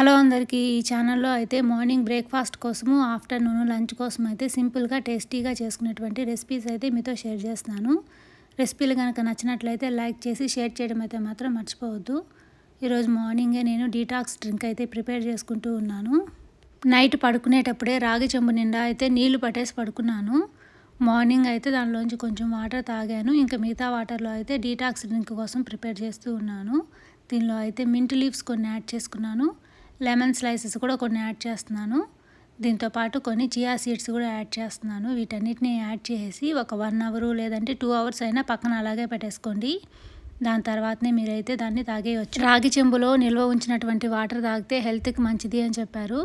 Hello అందరికీ ఈ ఛానల్లో అయితే మార్నింగ్ బ్రేక్ఫాస్ట్ కోసము ఆఫ్టర్నూన్ లంచ్ కోసం అయితే సింపుల్గా టేస్టీగా చేసుకునేటువంటి రెసిపీస్ అయితే మీతో షేర్ చేస్తున్నాను. రెసిపీలు కనుక నచ్చినట్లయితే లైక్ చేసి షేర్ చేయడం అయితే మాత్రం మర్చిపోవద్దు. ఈరోజు మార్నింగే నేను డీటాక్స్ డ్రింక్ అయితే ప్రిపేర్ చేసుకుంటూ ఉన్నాను. నైట్ పడుకునేటప్పుడే రాగి చెంబు నిండా అయితే నీళ్ళు పట్టేసి పడుకున్నాను. మార్నింగ్ అయితే దానిలోంచి కొంచెం వాటర్ తాగాను. ఇంకా మిగతా వాటర్లో అయితే డీటాక్స్ డ్రింక్ కోసం ప్రిపేర్ చేస్తూ ఉన్నాను. దీనిలో అయితే మింట్ లీవ్స్ కొన్ని యాడ్ చేసుకున్నాను. లెమన్ స్లైసెస్ కూడా కొన్ని యాడ్ చేస్తున్నాను. దీంతోపాటు కొన్ని చియా సీడ్స్ కూడా యాడ్ చేస్తున్నాను. వీటన్నిటిని యాడ్ చేసి ఒక వన్ అవరు లేదంటే టూ అవర్స్ అయినా పక్కన అలాగే పెట్టేసుకోండి. దాని తర్వాతనే మీరైతే దాన్ని తాగేయచ్చు. రాగి చెంబులో నిల్వ ఉంచినటువంటి వాటర్ తాగితే హెల్త్కి మంచిది అని చెప్పారు.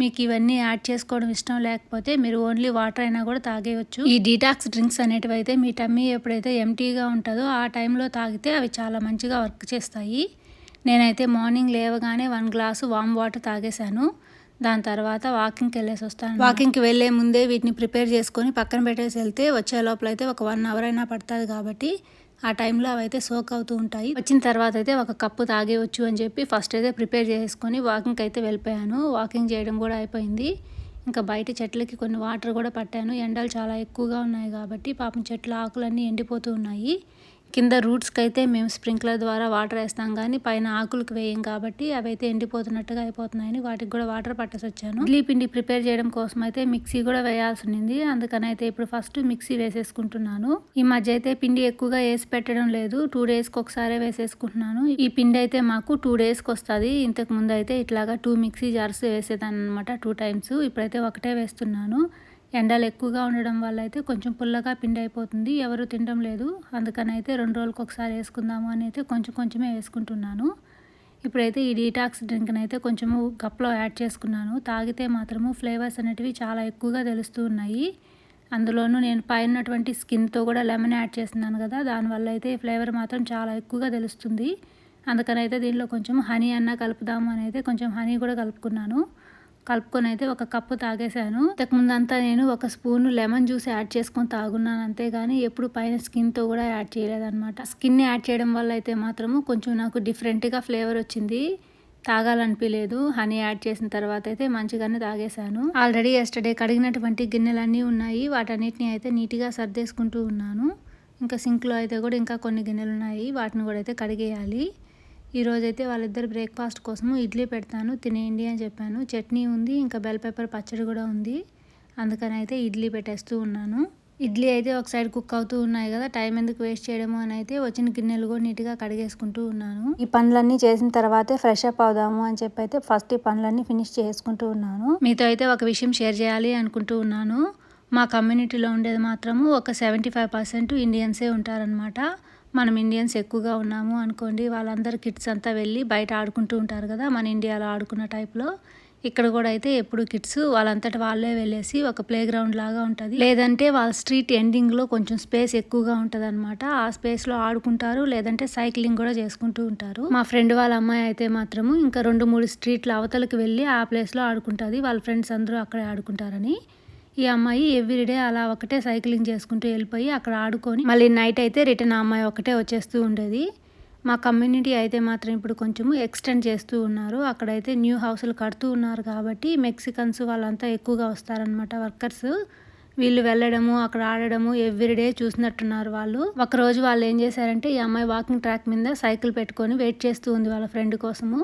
మీకు ఇవన్నీ యాడ్ చేసుకోవడం ఇష్టం లేకపోతే మీరు ఓన్లీ వాటర్ అయినా కూడా తాగేయచ్చు. ఈ డీటాక్స్ డ్రింక్స్ అనేటివి అయితే మీ టమ్మీ ఎప్పుడైతే ఎంటీగా ఉంటుందో ఆ టైంలో తాగితే అవి చాలా మంచిగా వర్క్ చేస్తాయి. నేనైతే మార్నింగ్ లేవగానే వన్ గ్లాసు వామ్ వాటర్ తాగేశాను. దాని తర్వాత వాకింగ్కి వెళ్ళేసి వస్తాను. వాకింగ్కి వెళ్ళే ముందే వీటిని ప్రిపేర్ చేసుకొని పక్కన పెట్టేసి వెళ్తే వచ్చే లోపల అయితే ఒక వన్ అవర్ అయినా పడుతుంది కాబట్టి ఆ టైంలో అవి అయితే సోక్ అవుతూ ఉంటాయి. వచ్చిన తర్వాత అయితే ఒక కప్పు తాగేయచ్చు అని చెప్పి ఫస్ట్ అయితే ప్రిపేర్ చేసుకొని వాకింగ్కి అయితే వెళ్ళిపోయాను. వాకింగ్ చేయడం కూడా అయిపోయింది. ఇంకా బయట చెట్లకి కొన్ని వాటర్ కూడా పట్టాను. ఎండలు చాలా ఎక్కువగా ఉన్నాయి కాబట్టి పాపం చెట్ల ఆకులన్నీ ఎండిపోతూ ఉన్నాయి. కింద రూట్స్కి అయితే మేము స్ప్రింక్లర్ ద్వారా వాటర్ వేస్తాం కానీ పైన ఆకులకు వేయం కాబట్టి అవి అయితే ఎండిపోతున్నట్టుగా అయిపోతున్నాయని వాటికి కూడా వాటర్ పట్టేసి వచ్చాను ఇడ్లీ పిండి ప్రిపేర్ చేయడం కోసం అయితే మిక్సీ కూడా వేయాల్సి ఉంది అందుకని అయితే ఇప్పుడు ఫస్ట్ మిక్సీ వేసేసుకుంటున్నాను. ఈ మధ్య అయితే పిండి ఎక్కువగా వేసి పెట్టడం లేదు. టూ డేస్కి ఒకసారి వేసేసుకుంటున్నాను. ఈ పిండి అయితే మాకు టూ డేస్కి వస్తుంది. ఇంతకు ముందు అయితే ఇట్లాగా టూ మిక్సీ జార్స్ వేసేదాన్ని అనమాట టూ టైమ్స్. ఇప్పుడైతే ఒకటే వేస్తున్నాను. ఎండలు ఎక్కువగా ఉండడం వల్ల అయితే కొంచెం పుల్లగా పిండి అయిపోతుంది. ఎవరు తినడం లేదు. అందుకని అయితే రెండు రోజులకు ఒకసారి వేసుకుందాము అని అయితే కొంచెం కొంచెమే వేసుకుంటున్నాను. ఇప్పుడైతే ఈ డీటాక్స్ డ్రింక్ని అయితే కొంచెము కప్లో యాడ్ చేసుకున్నాను. తాగితే మాత్రము ఫ్లేవర్స్ అనేటివి చాలా ఎక్కువగా తెలుస్తూ ఉన్నాయి. అందులోనూ నేను పైనటువంటి స్కిన్తో కూడా లెమన్ యాడ్ చేస్తున్నాను కదా దానివల్ల అయితే ఫ్లేవర్ మాత్రం చాలా ఎక్కువగా తెలుస్తుంది. అందుకని అయితే దీనిలో కొంచెం హనీ అన్న కలుపుదాము అని అయితే కొంచెం హనీ కూడా కలుపుకున్నాను. కలుపుకొని అయితే ఒక కప్పు తాగేశాను. ఇంతకుముందంతా నేను ఒక స్పూన్ లెమన్ జ్యూస్ యాడ్ చేసుకొని తాగున్నాను అంతేగాని ఎప్పుడు పైన స్కిన్తో కూడా యాడ్ చేయలేదన్నమాట. స్కిన్ యాడ్ చేయడం వల్ల అయితే మాత్రము కొంచెం నాకు డిఫరెంట్గా ఫ్లేవర్ వచ్చింది. తాగాలనిపించలేదు హనీ యాడ్ చేసిన తర్వాత అయితే మంచిగానే తాగేశాను. ఆల్రెడీ ఎస్టర్డే కడిగినటువంటి గిన్నెలన్నీ ఉన్నాయి. వాటన్నిటిని అయితే నీట్గా సర్దేసుకుంటూ ఉన్నాను. ఇంకా సింక్లో అయితే కూడా ఇంకా కొన్ని గిన్నెలు ఉన్నాయి. వాటిని కూడా అయితే కడిగేయాలి. ఈరోజైతే వాళ్ళిద్దరు బ్రేక్ఫాస్ట్ కోసము ఇడ్లీ పెడతాను తినేయండి అని చెప్పాను. చట్నీ ఉంది ఇంకా బెల్ పెప్పర్ పచ్చడి కూడా ఉంది. అందుకని అయితే ఇడ్లీ పెట్టేస్తూ ఉన్నాను. ఇడ్లీ అయితే ఒక సైడ్ కుక్ అవుతూ ఉన్నాయి కదా టైం ఎందుకు వేస్ట్ చేయడము అని అయితే వచ్చిన గిన్నెలు కూడా నీట్గా కడిగేసుకుంటూ ఉన్నాను. ఈ పనులన్నీ చేసిన తర్వాతే ఫ్రెష్ అప్ అవుదాము అని చెప్పి అయితే ఫస్ట్ ఈ పనులన్నీ ఫినిష్ చేసుకుంటూ ఉన్నాను. మీతో అయితే ఒక విషయం షేర్ చేయాలి అనుకుంటూ ఉన్నాను. మా కమ్యూనిటీలో ఉండేది మాత్రము ఒక సెవెంటీ ఫైవ్ పర్సెంట్ ఇండియన్సే ఉంటారనమాట మనం ఇండియన్స్ ఎక్కువగా ఉన్నాము అనుకోండి వాళ్ళందరూ కిడ్స్ అంతా వెళ్ళి బయట ఆడుకుంటూ ఉంటారు కదా మన ఇండియాలో ఆడుకున్న టైప్లో ఇక్కడ కూడా అయితే ఎప్పుడు కిడ్స్ వాళ్ళంతటి వాళ్ళే వెళ్ళేసి ఒక ప్లే గ్రౌండ్ లాగా ఉంటుంది. లేదంటే వాళ్ళ స్ట్రీట్ ఎండింగ్లో కొంచెం స్పేస్ ఎక్కువగా ఉంటుంది అనమాట ఆ స్పేస్లో ఆడుకుంటారు లేదంటే సైక్లింగ్ కూడా చేసుకుంటూ ఉంటారు. మా ఫ్రెండ్ వాళ్ళ అమ్మాయి అయితే మాత్రము ఇంకా రెండు మూడు స్ట్రీట్ల అవతలకి వెళ్ళి ఆ ప్లేస్లో ఆడుకుంటుంది. వాళ్ళ ఫ్రెండ్స్ అందరూ అక్కడే ఆడుకుంటారని. ఈ అమ్మాయి ఎవ్రీడే అలా ఒకటే సైక్లింగ్ చేసుకుంటూ వెళ్ళిపోయి అక్కడ ఆడుకొని మళ్ళీ నైట్ అయితే రిటర్న్ ఆ అమ్మాయి ఒకటే వచ్చేస్తూ ఉండేది. మా కమ్యూనిటీ అయితే మాత్రం ఇప్పుడు కొంచెము ఎక్స్టెండ్ చేస్తూ ఉన్నారు. అక్కడైతే న్యూ హౌస్లు కడుతూ ఉన్నారు కాబట్టి మెక్సికన్స్ వాళ్ళంతా ఎక్కువగా వస్తారనమాట వర్కర్స్. వీళ్ళు వెళ్ళడము అక్కడ ఆడడము ఎవ్రీడే చూసినట్టున్నారు వాళ్ళు. ఒకరోజు వాళ్ళు ఏం చేశారంటే ఈ అమ్మాయి వాకింగ్ ట్రాక్ మీద సైకిల్ పెట్టుకొని వెయిట్ చేస్తూ ఉంది వాళ్ళ ఫ్రెండ్ కోసము.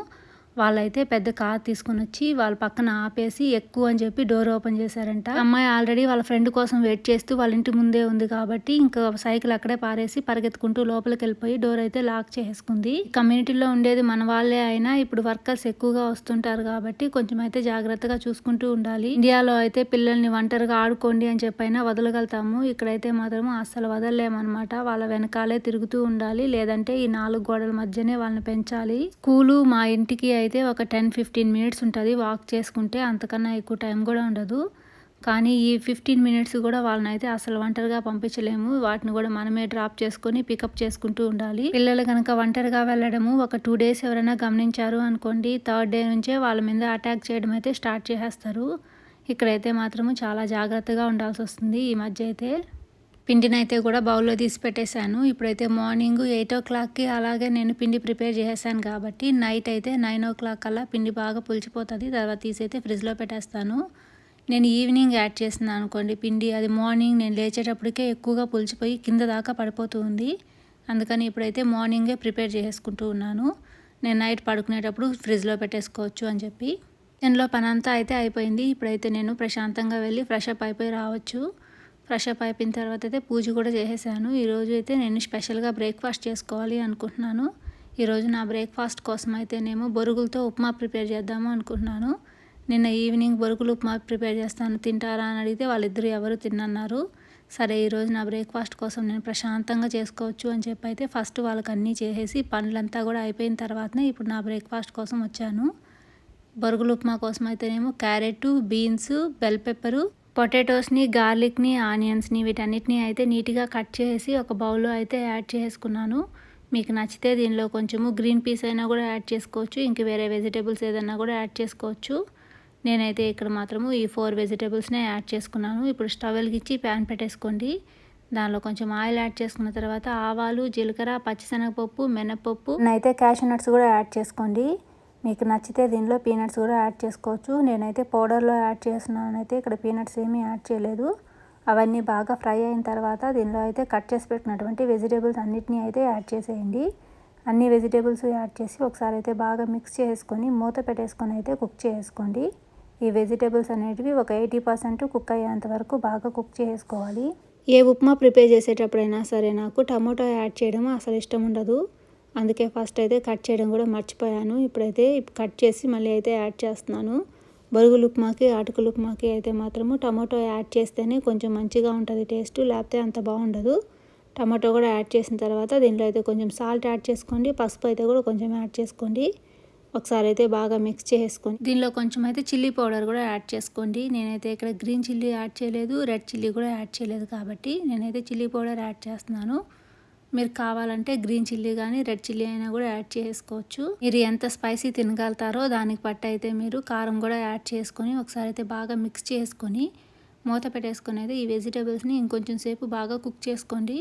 వాళ్ళైతే పెద్ద కార్ తీసుకొని వచ్చి వాళ్ళ పక్కన ఆపేసి ఎక్కువ అని చెప్పి డోర్ ఓపెన్ చేశారంట. అమ్మాయి ఆల్రెడీ వాళ్ళ ఫ్రెండ్ కోసం వెయిట్ చేస్తూ వాళ్ళ ఇంటి ముందే ఉంది కాబట్టి ఇంకా సైకిల్ అక్కడే పారేసి పరిగెత్తుకుంటూ లోపలికి వెళ్ళిపోయి డోర్ అయితే లాక్ చేసుకుంది కమ్యూనిటీలో ఉండేది మన వాళ్ళే అయినా ఇప్పుడు వర్కర్స్ ఎక్కువగా వస్తుంటారు కాబట్టి కొంచెం అయితే జాగ్రత్తగా చూసుకుంటూ ఉండాలి. ఇండియాలో అయితే పిల్లల్ని ఒంటరిగా ఆడుకోండి అని చెప్పైనా వదలగలుగుతాము. ఇక్కడైతే మాత్రం అస్సలు వదలలేమన్నమాట. వాళ్ళ వెనకాలే తిరుగుతూ ఉండాలి. లేదంటే ఈ నాలుగు గోడల మధ్యనే వాళ్ళని పెంచాలి. స్కూలు మా ఇంటికి అయితే ఒక టెన్ ఫిఫ్టీన్ మినిట్స్ ఉంటుంది వాక్ చేసుకుంటే అంతకన్నా ఎక్కువ టైం కూడా ఉండదు. కానీ ఈ ఫిఫ్టీన్ మినిట్స్ కూడా వాళ్ళని అయితే అసలు ఒంటరిగా పంపించలేము. వాటిని కూడా మనమే డ్రాప్ చేసుకొని పికప్ చేసుకుంటూ ఉండాలి. పిల్లలు కనుక ఒంటరిగా వెళ్ళడము ఒక టూ డేస్ ఎవరైనా గమనించారు అనుకోండి థర్డ్ డే నుంచే వాళ్ళ మీద అటాక్ చేయడం అయితే స్టార్ట్ చేసేస్తారు. ఇక్కడైతే మాత్రము చాలా జాగ్రత్తగా ఉండాల్సి వస్తుంది ఈ మధ్య అయితే. పిండిని అయితే కూడా బౌల్లో తీసి పెట్టేశాను. ఇప్పుడైతే మార్నింగ్ ఎయిట్ ఓ క్లాక్కి అలాగే నేను పిండి ప్రిపేర్ చేసేసాను కాబట్టి నైట్ అయితే నైన్ ఓ క్లాక్ అలా పిండి బాగా పులిచిపోతుంది. తర్వాత తీసి అయితే ఫ్రిడ్జ్లో పెట్టేస్తాను. నేను ఈవినింగ్ యాడ్ చేస్తున్నాను అనుకోండి పిండి. అది మార్నింగ్ నేను లేచేటప్పటికే ఎక్కువగా పులిచిపోయి కింద దాకా పడిపోతూ ఉంది. అందుకని ఇప్పుడైతే మార్నింగే ప్రిపేర్ చేసుకుంటూ ఉన్నాను. నేను నైట్ పడుకునేటప్పుడు ఫ్రిడ్జ్లో పెట్టేసుకోవచ్చు అని చెప్పి. దీనిలో పని అంతా అయితే అయిపోయింది. ఇప్పుడైతే నేను ప్రశాంతంగా వెళ్ళి ఫ్రెష్ అప్ అయిపోయి రావచ్చు. ఫ్రెష్ అప్ అయిపోయిన తర్వాత అయితే పూజ కూడా చేసేసాను. ఈరోజు అయితే నేను స్పెషల్గా బ్రేక్ఫాస్ట్ చేసుకోవాలి అనుకుంటున్నాను. ఈరోజు నా బ్రేక్ఫాస్ట్ కోసం అయితేనేమో బొరుగులతో ఉప్మా ప్రిపేర్ చేద్దాము అనుకుంటున్నాను. నిన్న ఈవినింగ్ బొరుగులు ఉప్మా ప్రిపేర్ చేస్తాను. తింటారా అని అడిగితే వాళ్ళిద్దరు ఎవరు తిన్నన్నారు. సరే ఈరోజు నా బ్రేక్ఫాస్ట్ కోసం నేను ప్రశాంతంగా చేసుకోవచ్చు అని చెప్పి అయితే ఫస్ట్ వాళ్ళకి అన్నీ చేసేసి పనులంతా కూడా అయిపోయిన తర్వాతనే ఇప్పుడు నా బ్రేక్ఫాస్ట్ కోసం వచ్చాను. బొరుగులు ఉప్మా కోసం అయితేనేమో క్యారెట్ బీన్స్ బెల్ పెప్పరు పొటాటోస్ని గార్లిక్ని ఆనియన్స్ని వీటన్నిటిని అయితే నీట్గా కట్ చేసి ఒక బౌల్లో అయితే యాడ్ చేసుకున్నాను. మీకు నచ్చితే దీనిలో కొంచెము గ్రీన్ పీస్ అయినా కూడా యాడ్ చేసుకోవచ్చు. ఇంక వేరే వెజిటేబుల్స్ ఏదైనా కూడా యాడ్ చేసుకోవచ్చు. నేనైతే ఇక్కడ మాత్రము ఈ ఫోర్ వెజిటేబుల్స్నే యాడ్ చేసుకున్నాను. ఇప్పుడు స్టవ్ వెలిగించి ప్యాన్ పెట్టేసుకోండి. దానిలో కొంచెం ఆయిల్ యాడ్ చేసుకున్న తర్వాత ఆవాలు జీలకర్ర పచ్చిశనగపప్పు మినపప్పు అయితే క్యాష్ నట్స్ కూడా యాడ్ చేసుకోండి. మీకు నచ్చితే దీనిలో పీనట్స్ కూడా యాడ్ చేసుకోవచ్చు. నేనైతే పౌడర్లో యాడ్ చేస్తున్నాను. అయితే ఇక్కడ పీనట్స్ ఏమీ యాడ్ చేయలేదు. అవన్నీ బాగా ఫ్రై అయిన తర్వాత దీనిలో అయితే కట్ చేసి పెట్టినటువంటి వెజిటేబుల్స్ అన్నిటినీ అయితే యాడ్ చేసేయండి. అన్ని వెజిటేబుల్స్ యాడ్ చేసి ఒకసారి అయితే బాగా మిక్స్ చేసుకొని మూత పెట్టేసుకొని అయితే కుక్ చేసుకోండి. ఈ వెజిటేబుల్స్ అనేటివి ఒక ఎయిటీ పర్సెంట్ కుక్ అయ్యేంత వరకు బాగా కుక్ చేసుకోవాలి. ఏ ఉప్మా ప్రిపేర్ చేసేటప్పుడైనా సరే నాకు టమాటో యాడ్ చేయడం అసలు ఇష్టం ఉండదు. అందుకే ఫస్ట్ అయితే కట్ చేయడం కూడా మర్చిపోయాను. ఇప్పుడైతే కట్ చేసి మళ్ళీ అయితే యాడ్ చేస్తున్నాను. బరుగులు ఉప్మాకి అటుకులు ఉప్మాకి అయితే మాత్రము టమాటో యాడ్ చేస్తేనే కొంచెం మంచిగా ఉంటుంది టేస్ట్ లేకపోతే అంత బాగుండదు. టమాటో కూడా యాడ్ చేసిన తర్వాత దీంట్లో అయితే కొంచెం సాల్ట్ యాడ్ చేసుకోండి. పసుపు అయితే కూడా కొంచెం యాడ్ చేసుకోండి. ఒకసారి అయితే బాగా మిక్స్ చేసుకోండి. దీనిలో కొంచెం అయితే చిల్లీ పౌడర్ కూడా యాడ్ చేసుకోండి. నేనైతే ఇక్కడ గ్రీన్ చిల్లీ యాడ్ చేయలేదు. రెడ్ చిల్లీ కూడా యాడ్ చేయలేదు కాబట్టి నేనైతే చిల్లీ పౌడర్ యాడ్ చేస్తున్నాను. మీరు కావాలంటే గ్రీన్ చిల్లీ కానీ రెడ్ చిల్లీ అయినా కూడా యాడ్ చేసుకోవచ్చు. మీరు ఎంత స్పైసీ తినగలుగుతారో దానికి పట్టు అయితే మీరు కారం కూడా యాడ్ చేసుకొని ఒకసారి అయితే బాగా మిక్స్ చేసుకొని మూత పెట్టేసుకొని అయితే ఈ వెజిటేబుల్స్ని ఇంకొంచెం సేపు బాగా కుక్ చేసుకోండి.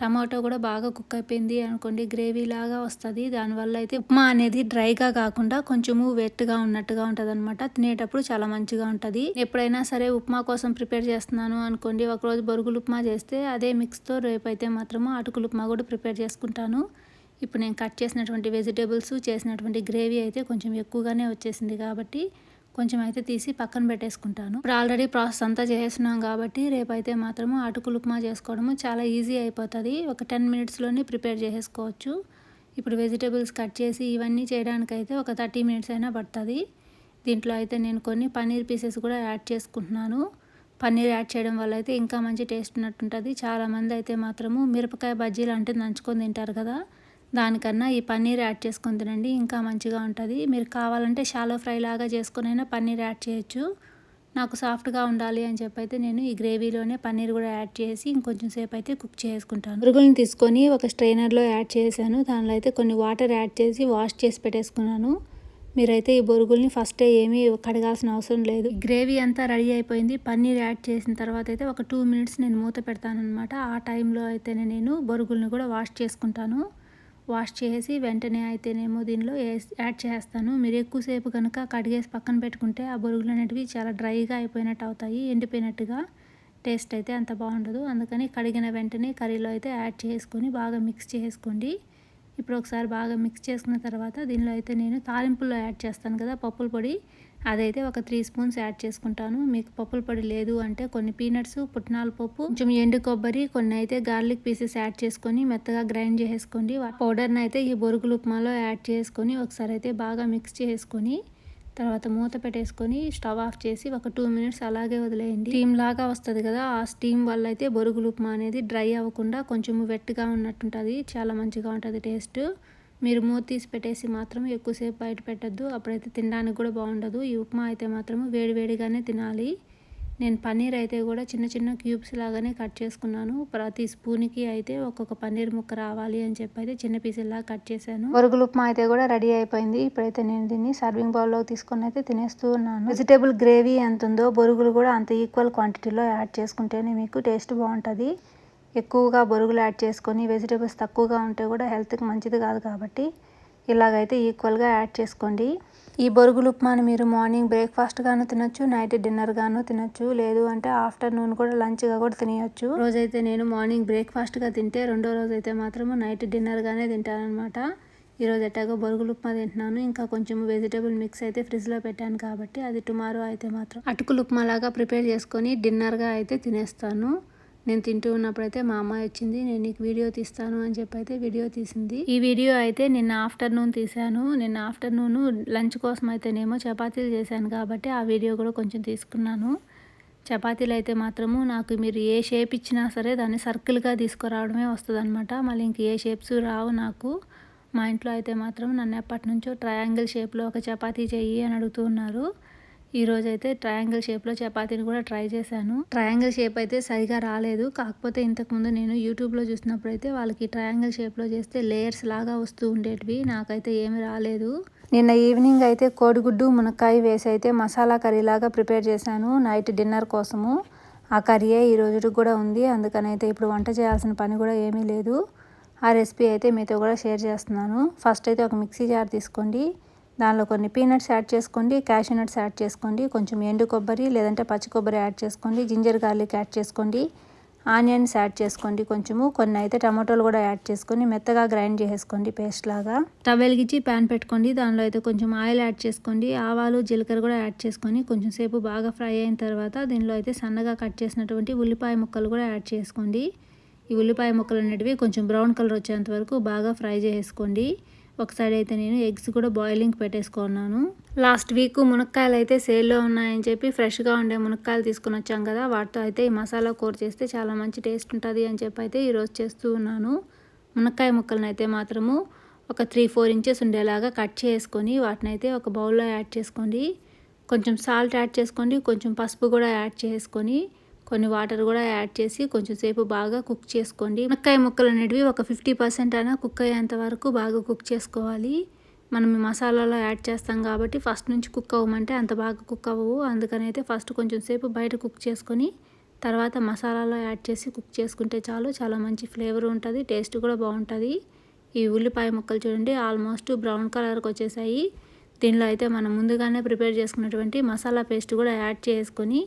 టమాటో కూడా బాగా కుక్ అయిపోయింది అనుకోండి గ్రేవీ లాగా వస్తుంది. దానివల్ల అయితే ఉప్మా అనేది డ్రైగా కాకుండా కొంచెము వెట్గా ఉన్నట్టుగా ఉంటుంది అనమాట తినేటప్పుడు చాలా మంచిగా ఉంటుంది. ఎప్పుడైనా సరే ఉప్మా కోసం ప్రిపేర్ చేస్తున్నాను అనుకోండి ఒకరోజు బొరుగులు ఉప్మా చేస్తే అదే మిక్స్తో రేపు అయితే మాత్రము అటుకులు ఉప్మా కూడా ప్రిపేర్ చేసుకుంటాను. ఇప్పుడు నేను కట్ చేసినటువంటి వెజిటేబుల్స్ చేసినటువంటి గ్రేవీ అయితే కొంచెం ఎక్కువగానే వచ్చేసింది కాబట్టి కొంచెం అయితే తీసి పక్కన పెట్టేసుకుంటాను. ఇప్పుడు ఆల్రెడీ ప్రాసెస్ అంతా చేస్తున్నాం కాబట్టి రేపైతే మాత్రము అటుకులు ఉప్మా చేసుకోవడము చాలా ఈజీ అయిపోతుంది. ఒక టెన్ మినిట్స్లోనే ప్రిపేర్ చేసేసుకోవచ్చు. ఇప్పుడు వెజిటేబుల్స్ కట్ చేసి ఇవన్నీ చేయడానికైతే ఒక థర్టీ మినిట్స్ అయినా పడుతుంది. దీంట్లో అయితే నేను కొన్ని పన్నీర్ పీసెస్ కూడా యాడ్ చేసుకుంటున్నాను. పన్నీర్ యాడ్ చేయడం వల్ల అయితే ఇంకా మంచి టేస్ట్ ఉన్నట్టుంటుంది. చాలామంది అయితే మాత్రము మిరపకాయ బజ్జీలు అంటే నంచుకొని తింటారు కదా. దానికన్నా ఈ పన్నీర్ యాడ్ చేసుకొని తినండి ఇంకా మంచిగా ఉంటుంది. మీరు కావాలంటే షాలో ఫ్రై లాగా చేసుకుని అయినా పన్నీర్ యాడ్ చేయొచ్చు. నాకు సాఫ్ట్గా ఉండాలి అని చెప్పి అయితే నేను ఈ గ్రేవీలోనే పన్నీర్ కూడా యాడ్ చేసి ఇంకొంచెం సేపు అయితే కుక్ చేసుకుంటాను. పురుగులను తీసుకొని ఒక స్ట్రైనర్లో యాడ్ చేశాను. దానిలో అయితే కొన్ని వాటర్ యాడ్ చేసి వాష్ చేసి పెట్టేసుకున్నాను. మీరైతే ఈ బొరుగుల్ని ఫస్ట్ ఏమీ కడగాల్సిన అవసరం లేదు. గ్రేవీ అంతా రెడీ అయిపోయింది. పన్నీర్ యాడ్ చేసిన తర్వాత అయితే ఒక టూ మినిట్స్ నేను మూత పెడతాను అనమాట ఆ టైంలో అయితేనే నేను బొరుగుల్ని కూడా వాష్ చేసుకుంటాను. వాష్ చేసి వెంటనే అయితేనేమో దీనిలో యాడ్ చేస్తాను. మీరు ఎక్కువసేపు కనుక కడిగేసి పక్కన పెట్టుకుంటే ఆ బొరుగులు అనేటివి చాలా డ్రైగా అయిపోయినట్టు అవుతాయి ఎండిపోయినట్టుగా టేస్ట్ అయితే అంత బాగుండదు. అందుకని కడిగిన వెంటనే కర్రీలో అయితే యాడ్ చేసుకొని బాగా మిక్స్ చేసుకోండి. ఇప్పుడు ఒకసారి బాగా మిక్స్ చేసుకున్న తర్వాత దీనిలో అయితే నేను తాలింపుల్లో యాడ్ చేస్తాను కదా పప్పుల పొడి. అదైతే ఒక త్రీ స్పూన్స్ యాడ్ చేసుకుంటాను. మీకు పప్పుల పొడి లేదు అంటే కొన్ని పీనట్స్ పుట్నాల పప్పు కొంచెం ఎండు కొబ్బరి కొన్ని అయితే గార్లిక్ పీసెస్ యాడ్ చేసుకొని మెత్తగా గ్రైండ్ చేసుకోండి పౌడర్ని అయితే ఈ బొరుగులు ఉప్మాలో యాడ్ చేసుకొని ఒకసారి అయితే బాగా మిక్స్ చేసుకొని తర్వాత మూత పెట్టేసుకొని స్టవ్ ఆఫ్ చేసి ఒక టూ మినిట్స్ అలాగే వదిలేయండి. స్టీమ్ లాగా వస్తుంది కదా ఆ స్టీమ్ వల్ల అయితే బొరుగులు ఉప్మా అనేది డ్రై అవ్వకుండా కొంచెం వెట్గా ఉన్నట్టుంటుంది. చాలా మంచిగా ఉంటుంది టేస్ట్. మీరు మూత తీసి పెట్టేసి మాత్రం ఎక్కువసేపు బయట పెట్టద్దు. అప్పుడైతే తినడానికి కూడా బాగుండదు. ఈ ఉప్మా అయితే మాత్రం వేడివేడిగానే తినాలి. నేను పన్నీర్ అయితే కూడా చిన్న చిన్న క్యూబ్స్ లాగానే కట్ చేసుకున్నాను. ప్రతి స్పూన్కి అయితే ఒక్కొక్క పన్నీర్ ముక్క రావాలి అని చెప్పి అయితే చిన్న పీసుల్లా కట్ చేశాను. ఒరుగులు ఉప్మా అయితే కూడా రెడీ అయిపోయింది. ఇప్పుడైతే నేను దీన్ని సర్వింగ్ బౌల్లో తీసుకొని అయితే తినేస్తూ ఉన్నాను. వెజిటేబుల్ గ్రేవీ ఎంత ఉందో బొరుగులు కూడా అంత ఈక్వల్ క్వాంటిటీలో యాడ్ చేసుకుంటేనే మీకు టేస్ట్ బాగుంటుంది. ఎక్కువగా బొరుగులు యాడ్ చేసుకొని వెజిటేబుల్స్ తక్కువగా ఉంటే కూడా హెల్త్కి మంచిది కాదు కాబట్టి ఇలాగైతే ఈక్వల్గా యాడ్ చేసుకోండి. ఈ బొరుగులు ఉప్మాని మీరు మార్నింగ్ బ్రేక్ఫాస్ట్గాను తినొచ్చు నైట్ డిన్నర్గాను తినొచ్చు లేదు అంటే ఆఫ్టర్నూన్ కూడా లంచ్గా కూడా తినేయచ్చు. రోజైతే నేను మార్నింగ్ బ్రేక్ఫాస్ట్గా తింటే రెండో రోజు అయితే మాత్రము నైట్ డిన్నర్గానే తింటానమాట ఈరోజు ఎట్టాగో బొరుగులు ఉప్మా తింటున్నాను ఇంకా కొంచెం వెజిటేబుల్ మిక్స్ అయితే ఫ్రిడ్జ్లో పెట్టాను కాబట్టి అది టుమారో అయితే మాత్రం అటుకులు ఉప్మా లాగా ప్రిపేర్ చేసుకొని డిన్నర్గా అయితే తినేస్తాను. నేను తింటూ ఉన్నప్పుడైతే మా అమ్మ వచ్చింది నేను నీకు వీడియో తీస్తాను అని చెప్పి అయితే వీడియో తీసింది. ఈ వీడియో అయితే నిన్న ఆఫ్టర్నూన్ తీశాను. నిన్న ఆఫ్టర్నూన్ లంచ్ కోసం అయితేనేమో చపాతీలు చేశాను కాబట్టి ఆ వీడియో కూడా కొంచెం తీసుకున్నాను. చపాతీలు అయితే మాత్రము నాకు మీరు ఏ షేప్ ఇచ్చినా సరే దాన్ని సర్కిల్గా తీసుకురావడమే వస్తుంది అనమాట మళ్ళీ ఇంక ఏ షేప్స్ రావు నాకు. మా ఇంట్లో అయితే మాత్రం నన్ను ఎప్పటి నుంచో ట్రయాంగిల్ షేప్లో ఒక చపాతీ చెయ్యి అని అడుగుతూ ఉన్నారు. ఈరోజు అయితే ట్రయాంగిల్ షేప్లో చపాతీని కూడా ట్రై చేశాను. ట్రయాంగిల్ షేప్ అయితే సరిగా రాలేదు. కాకపోతే ఇంతకుముందు నేను యూట్యూబ్లో చూసినప్పుడు అయితే వాళ్ళకి ట్రయాంగిల్ షేప్లో చేస్తే లేయర్స్ లాగా వస్తూ ఉండేటివి. నాకైతే ఏమి రాలేదు. నిన్న ఈవినింగ్ అయితే కోడిగుడ్డు మునక్కాయ వేసి అయితే మసాలా కర్రీ లాగా ప్రిపేర్ చేశాను నైట్ డిన్నర్ కోసము. ఆ కర్రీయే ఈ రోజుకి కూడా ఉంది. అందుకని అయితే ఇప్పుడు వంట చేయాల్సిన పని కూడా ఏమీ లేదు. ఆ రెసిపీ అయితే మీతో కూడా షేర్ చేస్తున్నాను. ఫస్ట్ అయితే ఒక మిక్సీ జార్ తీసుకోండి. దానిలో కొన్ని పీనట్స్ యాడ్ చేసుకోండి క్యాషూ నట్స్ యాడ్ చేసుకోండి కొంచెం ఎండు కొబ్బరి లేదంటే పచ్చి కొబ్బరి యాడ్ చేసుకోండి జింజర్ గార్లిక్ యాడ్ చేసుకోండి ఆనియన్స్ యాడ్ చేసుకోండి కొంచెము కొన్ని అయితే టమాటోలు కూడా యాడ్ చేసుకొని మెత్తగా గ్రైండ్ చేసేసుకోండి పేస్ట్ లాగా. స్టవ్ వెలిగించి ప్యాన్ పెట్టుకోండి దానిలో అయితే కొంచెం ఆయిల్ యాడ్ చేసుకోండి ఆవాలు జీలకర్ర కూడా యాడ్ చేసుకొని కొంచెం సేపు బాగా ఫ్రై అయిన తర్వాత దీనిలో అయితే సన్నగా కట్ చేసినటువంటి ఉల్లిపాయ ముక్కలు కూడా యాడ్ చేసుకోండి. ఈ ఉల్లిపాయ ముక్కలు అనేటివి కొంచెం బ్రౌన్ కలర్ వచ్చేంత వరకు బాగా ఫ్రై చేసుకోండి ఒక సైడ్ అయితే నేను ఎగ్స్ కూడా బాయిలింగ్ పెట్టేసుకున్నాను. లాస్ట్ వీక్ మునక్కాయలు అయితే సేల్లో ఉన్నాయని చెప్పి ఫ్రెష్గా ఉండే మునక్కాయలు తీసుకుని వచ్చాం కదా వాటితో అయితే ఈ మసాలా కూర చేస్తే చాలా మంచి టేస్ట్ ఉంటుంది అని చెప్పి అయితే ఈరోజు చేస్తూ ఉన్నాను. మునక్కాయ ముక్కలను అయితే మాత్రము ఒక త్రీ ఫోర్ ఇంచెస్ ఉండేలాగా కట్ చేసుకొని వాటిని అయితే ఒక బౌల్లో యాడ్ చేసుకోండి కొంచెం సాల్ట్ యాడ్ చేసుకోండి కొంచెం పసుపు కూడా యాడ్ చేసుకొని కొన్ని వాటర్ కూడా యాడ్ చేసి కొంచెం సేపు బాగా కుక్ చేసుకోండి. మునక్కాయ ముక్కలు అనేటివి ఒక ఫిఫ్టీ పర్సెంట్ అయినా కుక్ అయ్యేంత వరకు బాగా కుక్ చేసుకోవాలి. మనం మసాలాలో యాడ్ చేస్తాం కాబట్టి ఫస్ట్ నుంచి కుక్ అవ్వమంటే అంత బాగా కుక్ అవ్వవు. అందుకనైతే ఫస్ట్ కొంచెం సేపు బయట కుక్ చేసుకొని తర్వాత మసాలాలో యాడ్ చేసి కుక్ చేసుకుంటే చాలు. చాలా మంచి ఫ్లేవర్ ఉంటుంది టేస్ట్ కూడా బాగుంటుంది. ఈ ఉల్లిపాయ ముక్కలు చూడండి ఆల్మోస్ట్ బ్రౌన్ కలర్కి వచ్చేసాయి. దీనిలో అయితే మనం ముందుగానే ప్రిపేర్ చేసుకున్నటువంటి మసాలా పేస్ట్ కూడా యాడ్ చేసుకొని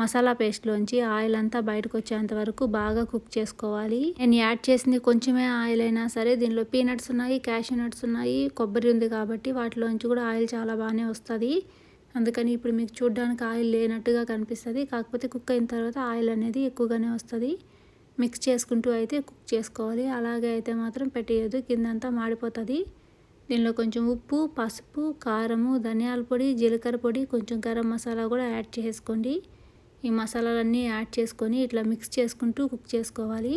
మసాలా పేస్ట్లోంచి ఆయిల్ అంతా బయటకు వచ్చేంత వరకు బాగా కుక్ చేసుకోవాలి. నేను యాడ్ చేసింది కొంచెమే ఆయిల్ అయినా సరే దీనిలో పీనట్స్ ఉన్నాయి క్యాషూ నట్స్ ఉన్నాయి కొబ్బరి ఉంది కాబట్టి వాటిలోంచి కూడా ఆయిల్ చాలా బాగానే వస్తుంది. అందుకని ఇప్పుడు మీకు చూడడానికి ఆయిల్ లేనట్టుగా కనిపిస్తుంది. కాకపోతే కుక్ అయిన తర్వాత ఆయిల్ అనేది ఎక్కువగానే వస్తుంది. మిక్స్ చేసుకుంటూ అయితే కుక్ చేసుకోవాలి. అలాగే అయితే మాత్రం పెట్టేయదు కిందంతా మాడిపోతుంది. దీనిలో కొంచెం ఉప్పు పసుపు కారము ధనియాల పొడి జీలకర్ర పొడి కొంచెం గరం మసాలా కూడా యాడ్ చేసుకోండి. ఈ మసాలాలన్నీ యాడ్ చేసుకొని ఇట్లా మిక్స్ చేసుకుంటూ కుక్ చేసుకోవాలి.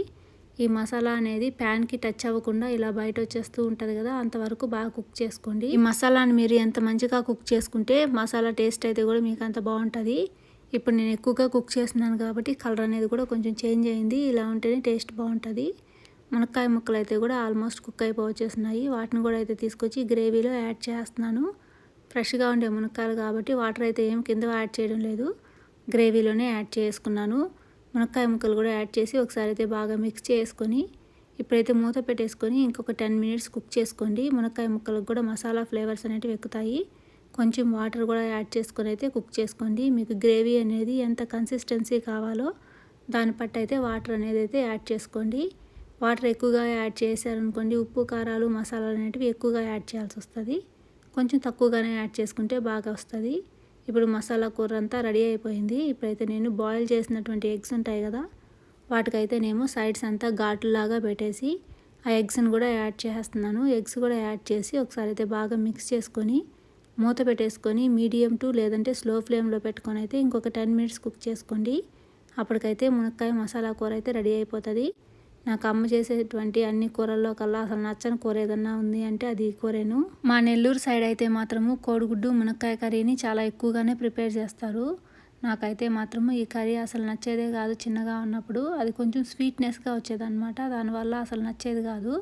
ఈ మసాలా అనేది ప్యాన్కి టచ్ అవ్వకుండా ఇలా బయట వచ్చేస్తూ ఉంటుంది కదా అంతవరకు బాగా కుక్ చేసుకోండి. ఈ మసాలాని మీరు ఎంత మంచిగా కుక్ చేసుకుంటే మసాలా టేస్ట్ అయితే కూడా మీకు అంత బాగుంటుంది. ఇప్పుడు నేను ఎక్కువగా కుక్ చేస్తున్నాను కాబట్టి కలర్ అనేది కూడా కొంచెం చేంజ్ అయింది. ఇలా ఉంటేనే టేస్ట్ బాగుంటుంది. మునక్కాయ ముక్కలు అయితే కూడా ఆల్మోస్ట్ కుక్ అయిపోవచ్చేస్తున్నాయి వాటిని కూడా అయితే తీసుకొచ్చి గ్రేవీలో యాడ్ చేస్తున్నాను. ఫ్రెష్గా ఉండే మునక్కాయలు కాబట్టి వాటర్ అయితే ఏం కింద యాడ్ చేయడం లేదు. గ్రేవీలోనే యాడ్ చేసుకున్నాను. మునక్కాయ ముక్కలు కూడా యాడ్ చేసి ఒకసారి అయితే బాగా మిక్స్ చేసుకొని ఇప్పుడైతే మూత పెట్టేసుకొని ఇంకొక టెన్ మినిట్స్ కుక్ చేసుకోండి. మునక్కాయ ముక్కలకు కూడా మసాలా ఫ్లేవర్స్ అనేవి ఎక్కుతాయి. కొంచెం వాటర్ కూడా యాడ్ చేసుకొని అయితే కుక్ చేసుకోండి. మీకు గ్రేవీ అనేది ఎంత కన్సిస్టెన్సీ కావాలో దాన్ని పట్టు అయితే వాటర్ అనేది అయితే యాడ్ చేసుకోండి. వాటర్ ఎక్కువగా యాడ్ చేశారనుకోండి ఉప్పు కారాలు మసాలాలు అనేటివి ఎక్కువగా యాడ్ చేయాల్సి వస్తుంది. కొంచెం తక్కువగానే యాడ్ చేసుకుంటే బాగా వస్తుంది. ఇప్పుడు మసాలా కూర అంతా రెడీ అయిపోయింది. ఇప్పుడైతే నేను బాయిల్ చేసినటువంటి ఎగ్స్ ఉంటాయి కదా వాటికైతే నేను సైడ్స్ అంతా ఘాటులాగా పెట్టేసి ఆ ఎగ్స్ని కూడా యాడ్ చేస్తున్నాను ఎగ్స్ కూడా యాడ్ చేసి ఒకసారి అయితే బాగా మిక్స్ చేసుకొని మూత పెట్టేసుకొని మీడియం టు లేదంటే స్లో ఫ్లేమ్లో పెట్టుకొని అయితే ఇంకొక టెన్ మినిట్స్ కుక్ చేసుకోండి. అప్పటికైతే మునక్కాయ మసాలా కూర అయితే రెడీ అయిపోతుంది. నాకు అమ్మ చేసేటువంటి అన్ని కూరల్లో కల్లా అసలు నచ్చని కూర ఏదన్నా ఉంది అంటే అది కూరేను. మా నెల్లూరు సైడ్ అయితే మాత్రము కోడిగుడ్డు మునక్కాయ కర్రీని చాలా ఎక్కువగానే ప్రిపేర్ చేస్తారు. నాకైతే మాత్రము ఈ కర్రీ అసలు నచ్చేదే కాదు చిన్నగా ఉన్నప్పుడు. అది కొంచెం స్వీట్నెస్గా వచ్చేదన్నమాట. దానివల్ల అసలు నచ్చేది కాదు.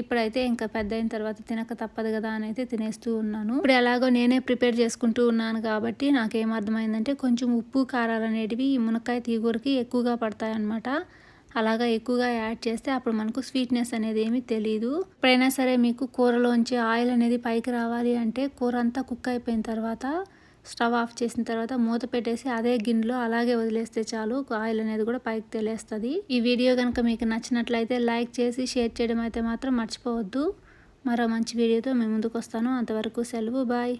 ఇప్పుడైతే ఇంకా పెద్ద అయిన తర్వాత తినక తప్పదు కదా అని అయితే తినేస్తూ ఉన్నాను. ఇప్పుడు ఎలాగో నేనే ప్రిపేర్ చేసుకుంటూ ఉన్నాను కాబట్టి నాకేం అర్థమైందంటే కొంచెం ఉప్పు కారాలు అనేటివి ఈ మునక్కాయ తీగూరకి ఎక్కువగా పడతాయన్నమాట. అలాగా ఎక్కువగా యాడ్ చేస్తే అప్పుడు మనకు స్వీట్నెస్ అనేది ఏమీ తెలియదు ఎప్పుడైనా సరే మీకు కూరలోంచి ఆయిల్ అనేది పైకి రావాలి అంటే కూర అంతా కుక్ అయిపోయిన తర్వాత స్టవ్ ఆఫ్ చేసిన తర్వాత మూత పెట్టేసి అదే గిన్నెలో అలాగే వదిలేస్తే చాలు ఆయిల్ అనేది కూడా పైకి తెలియస్తుంది ఈ వీడియో కనుక మీకు నచ్చినట్లయితే లైక్ చేసి షేర్ చేయడం అయితే మాత్రం మర్చిపోవద్దు. మరో మంచి వీడియోతో మేము ముందుకు వస్తాను. అంతవరకు సెలవు. బాయ్.